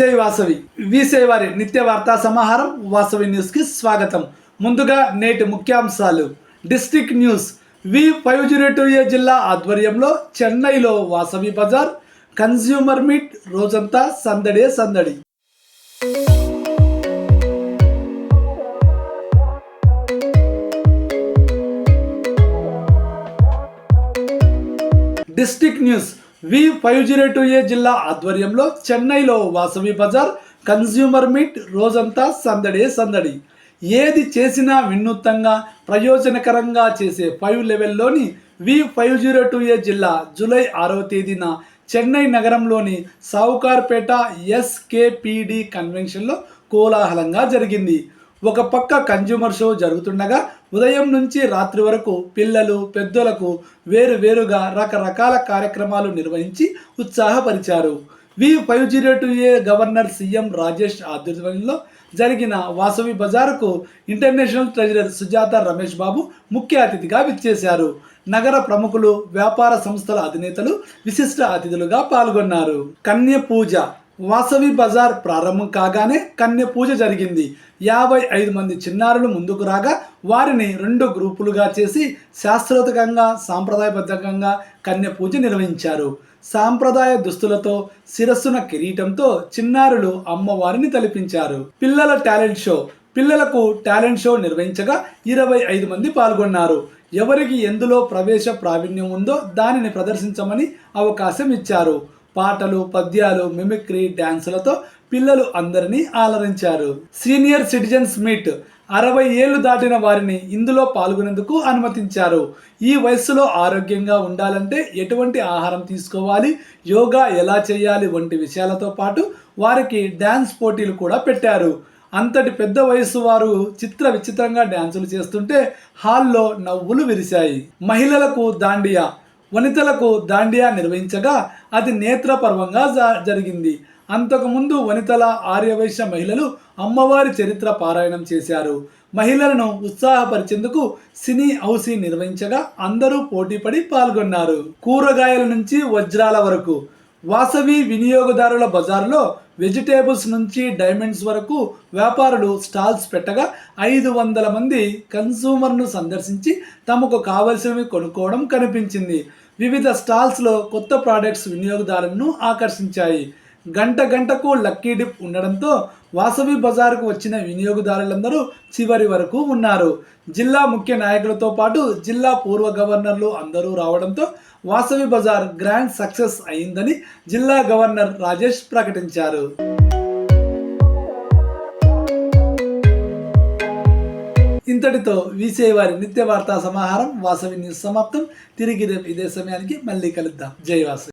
జై వాసవి. వీసేవారి నిత్య వార్తా సమాహారం వాసవి న్యూస్కి స్వాగతం. ముందుగా నేటి ముఖ్యాంశాలు. District news. V five zero two A జిల్లా ఆధ్వర్యంలో చెన్నైలో వాసవి బజార్ కన్స్యూమర్ మీట్ రోజంతా సందడే సందడి. District news. V five zero two A జిల్లా ఆధ్వర్యంలో చెన్నైలో వాసవి బజార్ కన్స్యూమర్ మీట్ రోజంతా సందడే సందడి. ఏది చేసినా వినూత్నంగా ప్రయోజనకరంగా చేసే five లెవెల్లోని V five zero two A జిల్లా జూలై ఆరవ తేదీన చెన్నై నగరంలోని సావుకార్పేట ఎస్కేపిడి కన్వెన్షన్లో కోలాహలంగా జరిగింది. ఒక పక్క కన్జ్యూమర్ షో జరుగుతుండగా ఉదయం నుంచి రాత్రి వరకు పిల్లలు పెద్దలకు వేరు వేరుగా రకరకాల కార్యక్రమాలు నిర్వహించి ఉత్సాహపరిచారు. V five zero two A governor CM Rajesh ఆధ్వర్యంలో జరిగిన వాసవి బజారుకు ఇంటర్నేషనల్ ట్రెజరర్ సుజాత రమేష్ బాబు ముఖ్య అతిథిగా విచ్చేశారు. నగర ప్రముఖులు వ్యాపార సంస్థల అధినేతలు విశిష్ట అతిథులుగా పాల్గొన్నారు. కన్య పూజ వాసవి బజార్ ప్రారంభం కాగానే కన్య పూజ జరిగింది. యాభై ఐదు మంది చిన్నారులు ముందుకు రాగా వారిని రెండు గ్రూపులుగా చేసి శాస్త్రోతకంగా సాంప్రదాయబద్ధకంగా కన్య పూజ నిర్వహించారు. సాంప్రదాయ దుస్తులతో శిరస్సున కిరీటంతో చిన్నారులు అమ్మవారిని తలిపించారు. పిల్లల టాలెంట్ షో పిల్లలకు టాలెంట్ షో నిర్వహించగా ఇరవై ఐదు మంది పాల్గొన్నారు. ఎవరికి ఎందులో ప్రవేశ ప్రావీణ్యం ఉందో దానిని ప్రదర్శించమని అవకాశం ఇచ్చారు. పాటలు పద్యాలు మిమిక్రీ డ్యాన్సులతో పిల్లలు అందరినీ ఆలరించారు. సీనియర్ సిటిజన్స్ మీట్ అరవై ఏళ్ళు దాటిన వారిని ఇందులో పాల్గొనేందుకు అనుమతించారు. ఈ వయస్సులో ఆరోగ్యంగా ఉండాలంటే ఎటువంటి ఆహారం తీసుకోవాలి యోగా ఎలా చేయాలి వంటి విషయాలతో పాటు వారికి డ్యాన్స్ పోటీలు కూడా పెట్టారు. అంతటి పెద్ద వయస్సు వారు చిత్ర విచిత్రంగా డ్యాన్సులు చేస్తుంటే హాల్లో నవ్వులు విరిశాయి. మహిళలకు దాండియా వనితలకు దాండియా నిర్వహించగా అది నేత్రపర్వంగా జ- జరిగింది. అంతకుముందు వనితల ఆర్యవైశ్య మహిళలు అమ్మవారి చరిత్ర పారాయణం చేశారు. మహిళలను ఉత్సాహపరిచేందుకు సినీ హౌసీ నిర్వహించగా అందరూ పోటీపడి పాల్గొన్నారు. కూరగాయల నుంచి వజ్రాల వరకు వాసవి వినియోగదారుల బజార్లో వెజిటేబుల్స్ నుంచి డైమండ్స్ వరకు వ్యాపారులు స్టాల్స్ పెట్టగా ఐదు వందల మంది కన్సూమర్ను సందర్శించి తమకు కావలసినవి కొనుక్కోవడం కనిపించింది. వివిధ స్టాల్స్లో కొత్త ప్రోడక్ట్స్ వినియోగదారులను ఆకర్షించాయి. గంట గంటకు లక్కీ డిప్ ఉండడంతో వాసవి బజార్కు వచ్చిన వినియోగదారులందరూ చివరి వరకు ఉన్నారు. జిల్లా ముఖ్య నాయకులతో పాటు జిల్లా పూర్వ గవర్నర్లు అందరూ రావడంతో వాసవి బజార్ గ్రాండ్ సక్సెస్ అయిందని జిల్లా గవర్నర్ రాజేష్ ప్రకటించారు. ఇంతటితో వీసే వారి నిత్య వార్తా సమాహారం వాసవి న్యూస్ సమాప్తం. తిరిగి రేపు ఇదే సమయానికి మళ్ళీ కలుద్దాం. జై వాసవి.